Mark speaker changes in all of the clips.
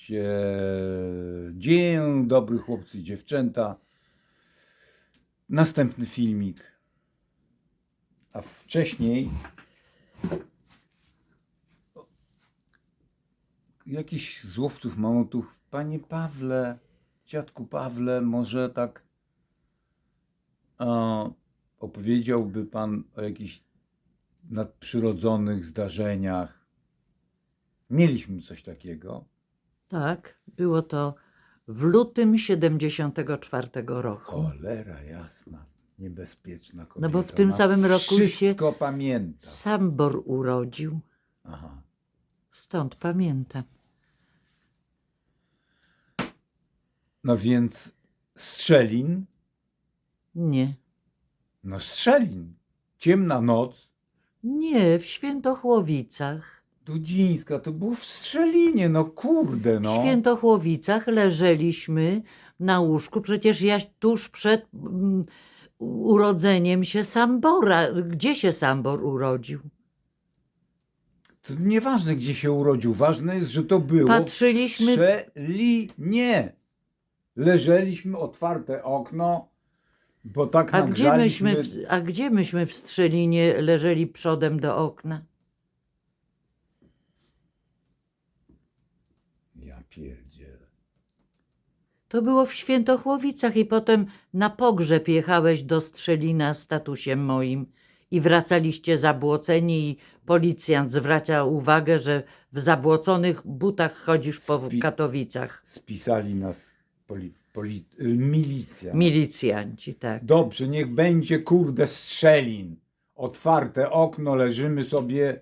Speaker 1: Oczywiście. Dzień dobry chłopcy i dziewczęta. Następny filmik. A wcześniej jakiś z łowców mamutów. Panie Pawle, dziadku Pawle, może tak e, opowiedziałby pan o jakichś nadprzyrodzonych zdarzeniach. Mieliśmy coś takiego.
Speaker 2: Tak, było to w lutym 74 roku.
Speaker 1: Cholera jasna, niebezpieczna kobieta.
Speaker 2: No bo w tym samym roku się-
Speaker 1: Wszystko pamięta.
Speaker 2: Sambor urodził,
Speaker 1: Aha.
Speaker 2: stąd pamiętam.
Speaker 1: No więc Strzelin,
Speaker 2: Nie,
Speaker 1: no Strzelin, ciemna noc,
Speaker 2: nie, w Świętochłowicach.
Speaker 1: Dudzińska, to było w Strzelinie, no kurde,
Speaker 2: W
Speaker 1: no.
Speaker 2: Świętochłowicach leżeliśmy na łóżku, przecież ja tuż przed mm, urodzeniem się Sambora. Gdzie się Sambor urodził?
Speaker 1: To nieważne, gdzie się urodził, ważne jest, że to było
Speaker 2: Patrzyliśmy-
Speaker 1: w Strzelinie. Leżeliśmy, otwarte okno, bo tak
Speaker 2: A gdzie,
Speaker 1: nagrzaliśmy...
Speaker 2: myśmy, w- a gdzie myśmy w Strzelinie leżeli przodem do okna?
Speaker 1: Ja pierdzielę.
Speaker 2: To było w Świętochłowicach i potem na pogrzeb jechałeś do Strzelina z tatusiem moim i wracaliście zabłoceni i policjant zwraca uwagę, że w zabłoconych butach chodzisz po
Speaker 1: Spi-
Speaker 2: Katowicach.
Speaker 1: Spisali nas poli, poli, y, milicja.
Speaker 2: Milicjanci, tak.
Speaker 1: Dobrze, niech będzie kurde strzelin. Otwarte okno, leżymy sobie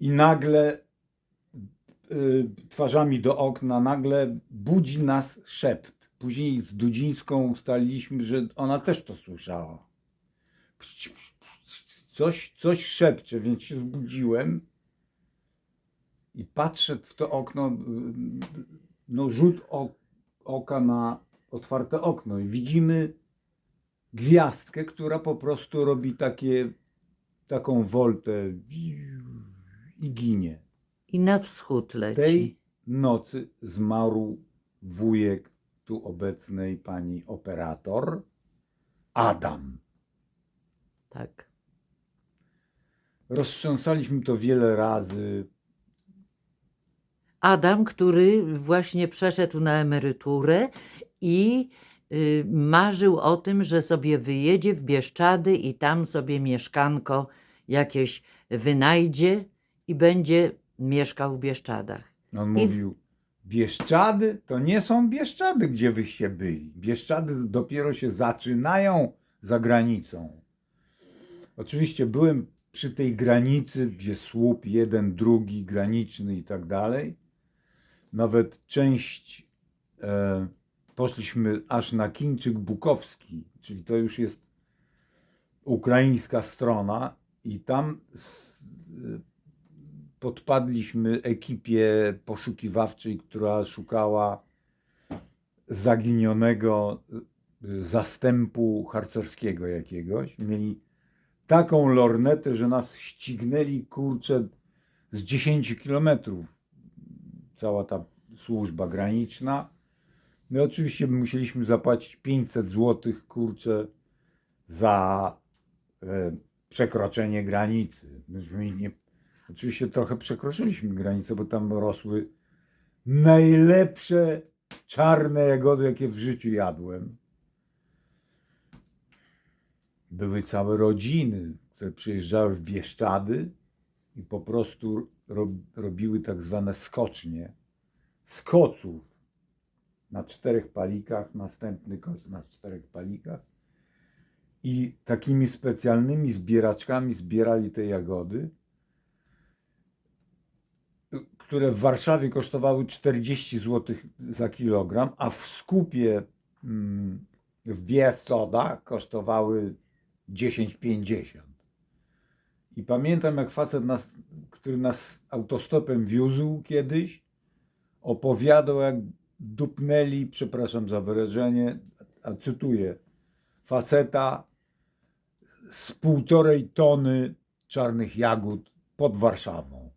Speaker 1: i nagle twarzami do okna, nagle budzi nas szept. Później z Dudzińską ustaliliśmy, że ona też to słyszała. Coś, coś szepcze, więc się zbudziłem i patrzę w to okno, y, no rzut oka na otwarte okno i widzimy gwiazdkę, która po prostu robi takie, taką woltę i ginie.
Speaker 2: I na wschód leci.
Speaker 1: Tej nocy zmarł wujek tu obecnej pani operator Adam.
Speaker 2: Tak.
Speaker 1: Roztrząsaliśmy to wiele razy.
Speaker 2: Adam, który właśnie przeszedł na emeryturę i y, marzył o tym, że sobie wyjedzie w Bieszczady i tam sobie mieszkanko jakieś wynajdzie i będzie mieszkał w Bieszczadach.
Speaker 1: On
Speaker 2: I-
Speaker 1: mówił, Bieszczady to nie są Bieszczady, gdzie wyście byli. Bieszczady dopiero się zaczynają za granicą. Oczywiście byłem przy tej granicy, gdzie słup jeden, drugi, graniczny i tak dalej. Nawet część e, poszliśmy aż na Kińczyk Bukowski, czyli to już jest ukraińska strona i tam podpadliśmy ekipie poszukiwawczej, która szukała zaginionego y, zastępu harcerskiego jakiegoś. Mieli taką lornetę, że nas ścignęli kurczę z 10 kilometrów. Cała ta służba graniczna. No oczywiście musieliśmy zapłacić 500 zł kurczę za e, przekroczenie granicy. Myśmy nie, Oczywiście trochę przekroczyliśmy granicę, bo tam rosły najlepsze czarne jagody, jakie w życiu jadłem. Były całe rodziny, które przyjeżdżały w Bieszczady i po prostu rob, robiły tak zwane skocznie. Z koców na czterech palikach, następny koc na czterech palikach. I takimi specjalnymi zbieraczkami zbierali te jagody które w Warszawie kosztowały 40 zł za kilogram, a w skupie mm, w Biestodach kosztowały 10,50. I pamiętam, jak facet, nas, który nas autostopem wiózł kiedyś, opowiadał, jak dupnęli, przepraszam za wyrażenie, a cytuję, faceta z półtorej tony czarnych jagód pod Warszawą.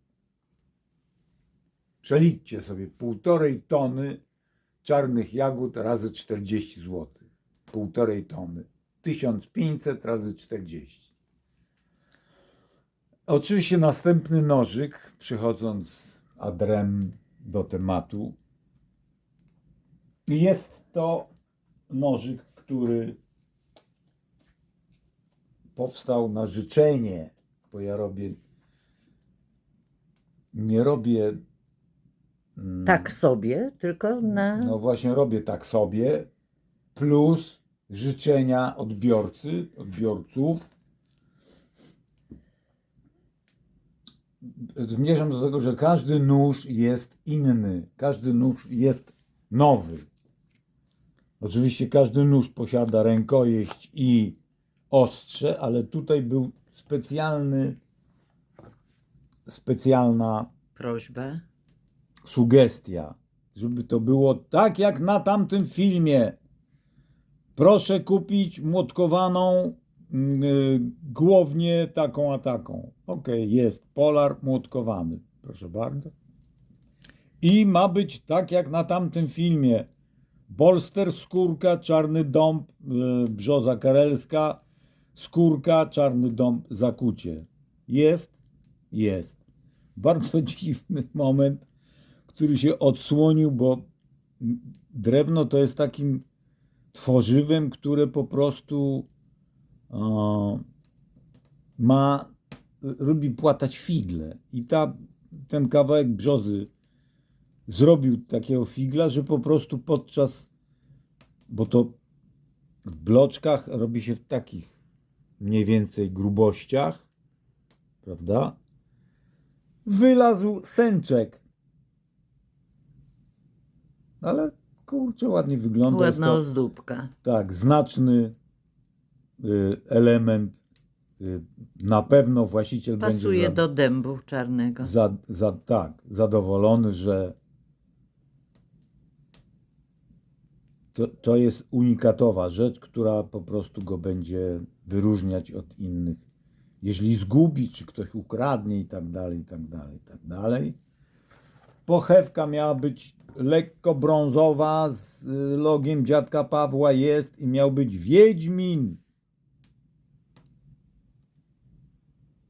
Speaker 1: Przeliczcie sobie półtorej tony czarnych jagód razy 40 zł. Półtorej tony. 1500 razy 40. Oczywiście następny nożyk, przychodząc adrem do tematu. Jest to nożyk, który powstał na życzenie, bo ja robię, nie robię.
Speaker 2: Tak sobie, tylko na.
Speaker 1: No właśnie robię tak sobie, plus życzenia odbiorcy, odbiorców. Zmierzam do tego, że każdy nóż jest inny, każdy nóż jest nowy. Oczywiście każdy nóż posiada rękojeść i ostrze, ale tutaj był specjalny, specjalna
Speaker 2: Prośba.
Speaker 1: Sugestia, żeby to było tak jak na tamtym filmie. Proszę kupić młotkowaną mm, y, głownię taką a taką. Okej, jest polar młotkowany. Proszę bardzo. I ma być tak jak na tamtym filmie. Bolster, skórka, czarny dąb, y, brzoza karelska, skórka, czarny dąb, zakucie. Jest? Jest. Bardzo dziwny moment, który się odsłonił, bo drewno to jest takim tworzywem, które po prostu e, ma, lubi płatać figle. I ta, ten kawałek brzozy zrobił takiego figla, że po prostu podczas, bo to w bloczkach robi się w takich mniej więcej grubościach, prawda? Wylazł sęczek. Ale kurczę, ładnie wygląda.
Speaker 2: Ładna
Speaker 1: to,
Speaker 2: ozdóbka.
Speaker 1: tak, znaczny y, element. Y, na pewno właściciel
Speaker 2: Pasuje
Speaker 1: będzie za,
Speaker 2: do dębu czarnego.
Speaker 1: za, za, tak, zadowolony, że to, to jest unikatowa rzecz, która po prostu go będzie wyróżniać od innych. Jeśli zgubi, czy ktoś ukradnie i tak dalej, i tak dalej, i tak dalej. Pochewka miała być lekko brązowa z y, logiem dziadka Pawła jest i miał być Wiedźmin.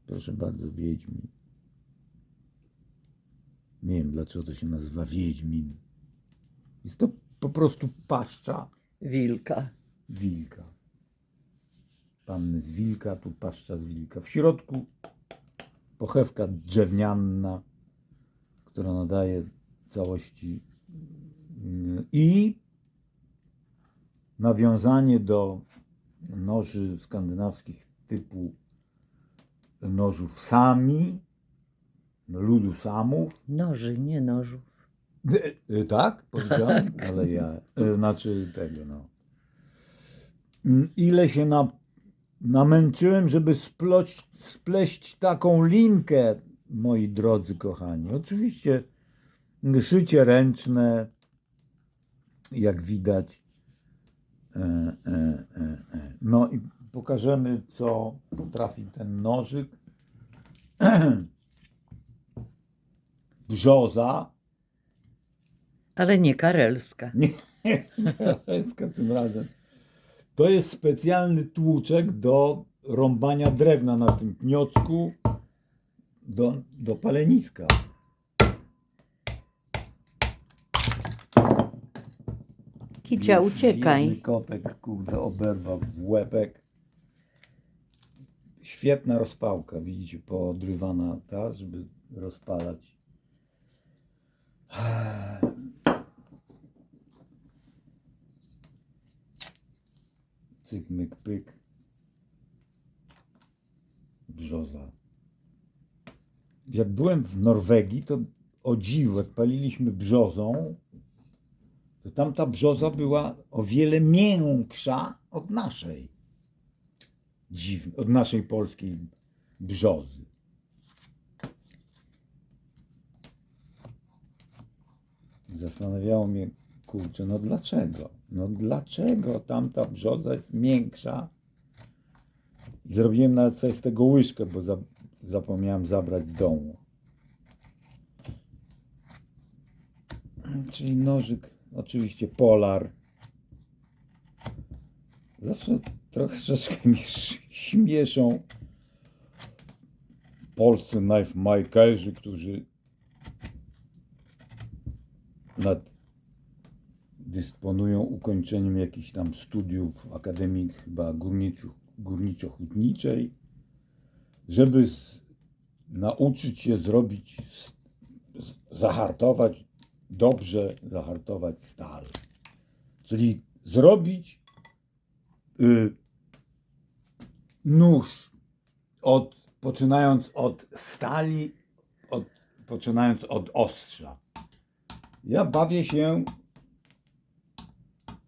Speaker 1: Proszę bardzo, Wiedźmin. Nie wiem dlaczego to się nazywa Wiedźmin. Jest to po prostu paszcza
Speaker 2: Wilka.
Speaker 1: wilka. Panny z wilka, tu paszcza z wilka. W środku pochewka drewniana, która nadaje całości i nawiązanie do noży skandynawskich typu nożów sami, ludu samów,
Speaker 2: Noży, nie nożów.
Speaker 1: Tak, powiedziałem, ale ja, y, znaczy tego, no. Mm, Ile się na, namęczyłem, żeby sploć, spleść taką linkę, moi drodzy kochani. Oczywiście szycie ręczne, jak widać. E, e, e. No i pokażemy, co potrafi ten nożyk. Brzoza.
Speaker 2: Ale nie karelska.
Speaker 1: Nie, Leska tym razem. To jest specjalny tłuczek do rąbania drewna na tym pniocku do, do paleniska.
Speaker 2: Kicia, uciekaj.
Speaker 1: kotek, kurde, oberwał w łepek. Świetna rozpałka, widzicie, poodrywana ta, żeby rozpalać. Cyk, myk, pyk. Brzoza. Jak byłem w Norwegii, to o dziwo, jak paliliśmy brzozą, to tamta brzoza była o wiele miększa od naszej. Dziwne, od naszej polskiej brzozy. Zastanawiało mnie, kurczę, no dlaczego? No dlaczego tamta brzoza jest miększa? Zrobiłem nawet sobie z tego łyżkę, bo za, zapomniałem zabrać z domu. czyli nożyk, oczywiście polar. Zawsze troszeczkę mi sz- śmieszą polscy knife makerzy, którzy nad, dysponują ukończeniem jakichś tam studiów Akademii chyba górniczo- górniczo-hutniczej, żeby z, nauczyć się zrobić, z- zahartować, dobrze zahartować stal. Czyli zrobić y, nóż od, poczynając od stali, od, poczynając od ostrza. Ja bawię się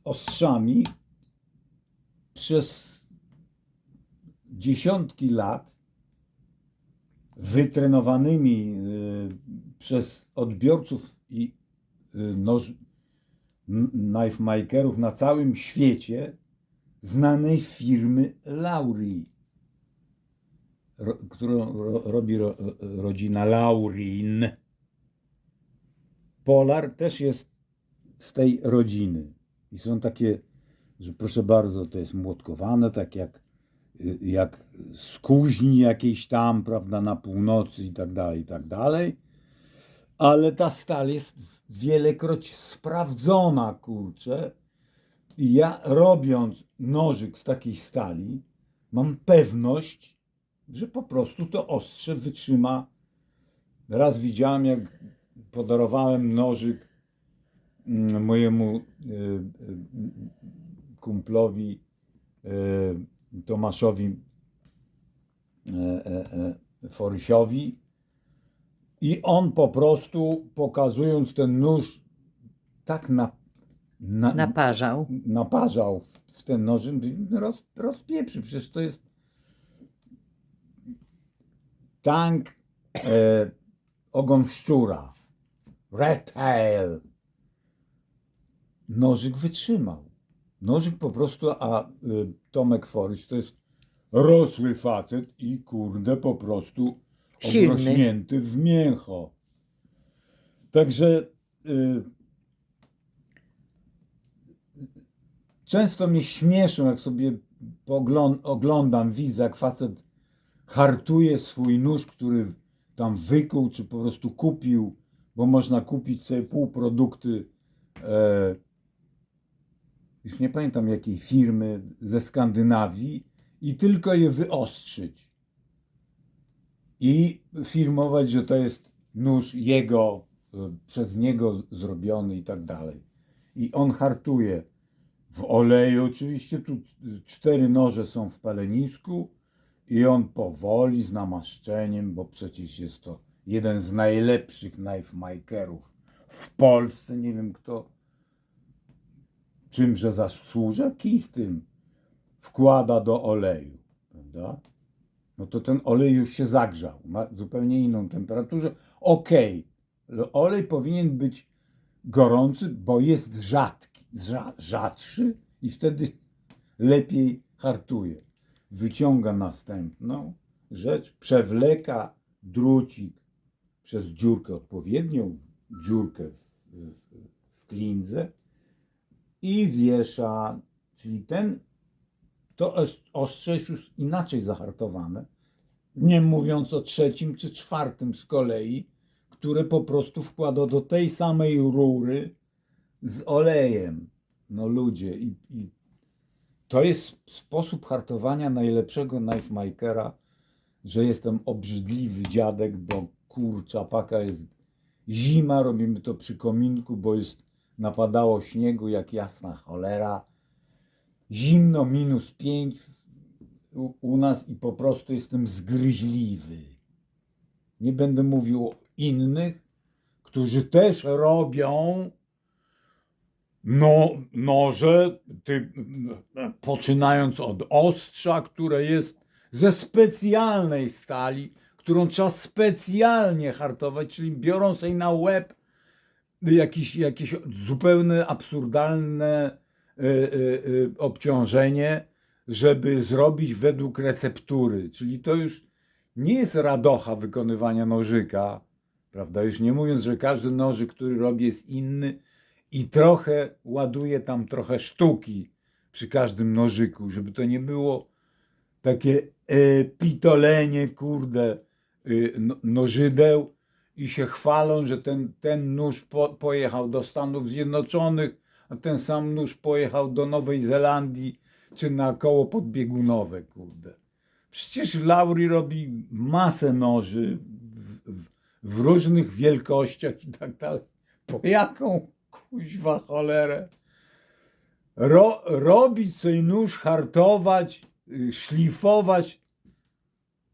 Speaker 1: ostrzami przez dziesiątki lat wytrenowanymi y, przez odbiorców i noż, knife makerów na całym świecie znanej firmy Lauri, ro, którą ro, robi ro, rodzina Laurin. Polar też jest z tej rodziny. I są takie, że proszę bardzo, to jest młotkowane, tak jak, jak z kuźni jakiejś tam, prawda, na północy i tak dalej, i tak dalej. Ale ta stal jest wielekroć sprawdzona, kurczę. I ja robiąc nożyk z takiej stali, mam pewność, że po prostu to ostrze wytrzyma. Raz widziałem, jak podarowałem nożyk mm, mojemu y, y, kumplowi y, Tomaszowi Forysiowi i on po prostu pokazując ten nóż tak na, na,
Speaker 2: Naparzał.
Speaker 1: naparzał w, w ten noż, roz, rozpieprzy. Przecież to jest tank e, ogon szczura. Red tail. Nożyk wytrzymał. Nożyk po prostu, a y, Tomek Forys to jest rosły facet i kurde po prostu
Speaker 2: Silny.
Speaker 1: w mięcho. Także y, często mnie śmieszą, jak sobie oglądam, widzę, jak facet hartuje swój nóż, który tam wykuł, czy po prostu kupił, bo można kupić sobie półprodukty, e, już nie pamiętam jakiej firmy, ze Skandynawii i tylko je wyostrzyć. I filmować, że to jest nóż jego, e, przez niego zrobiony i tak dalej. I on hartuje w oleju. Oczywiście tu cztery noże są w palenisku i on powoli z namaszczeniem, bo przecież jest to jeden z najlepszych knife makerów w Polsce. Nie wiem kto czymże zasłuża, kij z tym wkłada do oleju, prawda? No to ten olej już się zagrzał, ma zupełnie inną temperaturę. Ale olej powinien być gorący, bo jest rzadki, rza- rzadszy i wtedy lepiej hartuje. Wyciąga następną rzecz, przewleka drucik przez dziurkę, odpowiednią dziurkę w, w, w klindze i wiesza, czyli ten, to os- ostrze jest już inaczej zahartowane, nie mówiąc o trzecim czy czwartym z kolei, które po prostu wkłada do tej samej rury z olejem. No ludzie, i, i to jest sposób hartowania najlepszego knife makera, że jestem obrzydliwy dziadek, bo kurcza paka jest zima, robimy to przy kominku, bo jest napadało śniegu jak jasna cholera. Zimno, minus pięć u, u nas i po prostu jestem zgryźliwy. Nie będę mówił o innych, którzy też robią no, noże, ty, poczynając od ostrza, które jest ze specjalnej stali, którą trzeba specjalnie hartować, czyli biorą sobie na łeb jakieś, jakieś zupełnie absurdalne obciążenie, żeby zrobić według receptury. Czyli to już nie jest radocha wykonywania nożyka, Prawda? Już nie mówiąc, że każdy nożyk, który robi, jest inny i trochę ładuje tam trochę sztuki przy każdym nożyku, żeby to nie było takie e, pitolenie, kurde, y, no, nożydeł i się chwalą, że ten, ten nóż po, pojechał do Stanów Zjednoczonych, a ten sam nóż pojechał do Nowej Zelandii czy na koło podbiegunowe, kurde. Przecież Lauri robi masę noży w, w, w różnych wielkościach i tak dalej. Po jaką kuźwa cholerę? Ro, robić sobie nóż, hartować, szlifować.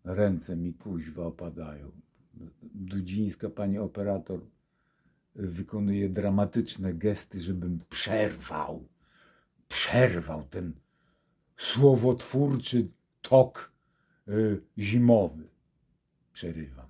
Speaker 1: Ręce mi kuźwa opadają. Dudzińska pani operator wykonuje dramatyczne gesty, żebym przerwał, przerwał ten słowotwórczy tok y, zimowy. Przerywam.